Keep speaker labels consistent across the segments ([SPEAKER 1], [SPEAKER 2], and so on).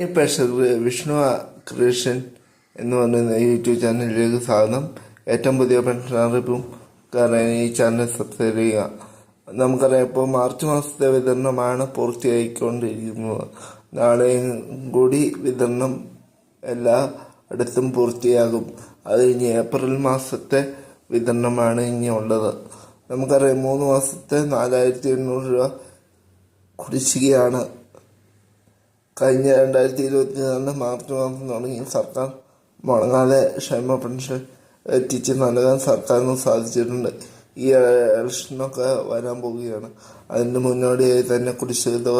[SPEAKER 1] ഈ വിഷ്ണു ക്രിയേഷൻ എന്ന് പറയുന്ന യൂട്യൂബ് ചാനലിലേക്ക് സ്വാഗതം. ഏറ്റവും പുതിയ പെൻഷനറിപ്പും കാരണം ഈ ചാനൽ സബ്സ്ക്രൈബ് ചെയ്യുക. നമുക്കറിയാം ഇപ്പോൾ മാർച്ച് മാസത്തെ വിതരണമാണ് പൂർത്തിയായിക്കൊണ്ടിരിക്കുന്നത്. നാളെയും കൂടി വിതരണം എല്ലാ അടുത്തും പൂർത്തിയാകും. അത് കഴിഞ്ഞ് ഏപ്രിൽ മാസത്തെ വിതരണമാണ് ഇനി ഉള്ളത്. നമുക്കറിയാം മൂന്ന് മാസത്തെ നാലായിരത്തി എണ്ണൂറ് രൂപ കുടിശ്ശികയാണ് കഴിഞ്ഞ രണ്ടായിരത്തി ഇരുപത്തി നാലിന് മാർച്ച് മാസം തുടങ്ങി സർക്കാർ മുടങ്ങാതെ ക്ഷേമ പെൻഷൻ എത്തിച്ച് നൽകാൻ സർക്കാരിന് സാധിച്ചിട്ടുണ്ട്. ഈ ഇലക്ഷനൊക്കെ വരാൻ പോവുകയാണ്. അതിന് മുന്നോടിയായി തന്നെ കുടിശ്ശിക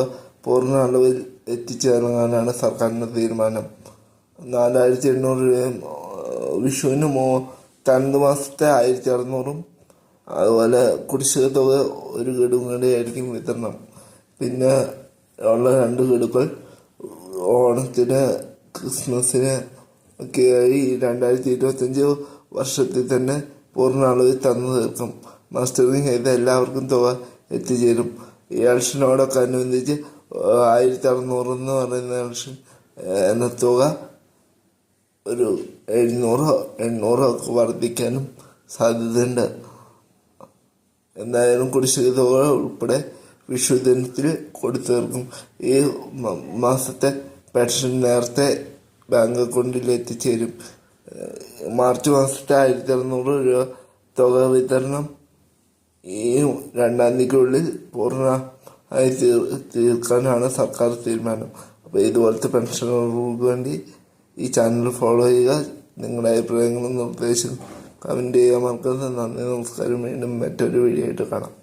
[SPEAKER 1] പൂർണ അളവിൽ എത്തിച്ചു നൽകാനാണ് സർക്കാരിന്റെ തീരുമാനം. നാലായിരത്തി എണ്ണൂറ് രൂപയും വിഷുവിന് മോ രണ്ട് മാസത്തെ ആയിരത്തി അറുന്നൂറും അതുപോലെ കുടിശ്ശിക തുക ഒരു ഗഡും കൂടിയായിരിക്കും വിതരണം. പിന്നെ ഉള്ള രണ്ട് ഗഡുക്കൾ ഓണത്തിന് ക്രിസ്മസിന് ഒക്കെയായി രണ്ടായിരത്തി ഇരുപത്തഞ്ച് വർഷത്തിൽ തന്നെ പൂർണ അളവിൽ തന്നു തീർക്കും. മസ്റ്ററിങ് ചെയ്ത എല്ലാവർക്കും തുക എത്തിച്ചേരും. ഈ ഇലക്ഷനോടൊക്കെ അനുബന്ധിച്ച് ആയിരത്തി അറുന്നൂറ് എന്ന് പറയുന്ന ഇലക്ഷൻ എന്ന തുക ഒരു എഴുന്നൂറോ എണ്ണൂറോ ഒക്കെ വർദ്ധിക്കാനും സാധ്യതയുണ്ട്. എന്തായാലും കുടിശ്ശിക തുക ഉൾപ്പെടെ വിഷുദിനത്തിൽ കൊടുത്തു തീർക്കും ഈ മാസത്തെ പെൻഷൻ നേരത്തെ ബാങ്ക് അക്കൗണ്ടിൽ എത്തിച്ചേരും. മാർച്ച് മാസത്തെ ആയിരത്തി അറുന്നൂറ് രൂപ തുക വിതരണം ഈ രണ്ടാം തീയതിക്കുള്ളിൽ പൂർണമായി തീർ തീർക്കാനാണ് സർക്കാർ തീരുമാനം. അപ്പോൾ ഇതുപോലത്തെ പെൻഷനുകൾക്ക് വേണ്ടി ഈ ചാനൽ ഫോളോ ചെയ്യുക. നിങ്ങളുടെ അഭിപ്രായങ്ങളും നിർദ്ദേശവും കമന്റ് ചെയ്യാൻ മറക്കരുത് നന്ദി നമസ്കാരം. വീണ്ടും മറ്റൊരു വീഡിയോ ആയിട്ട് കാണാം.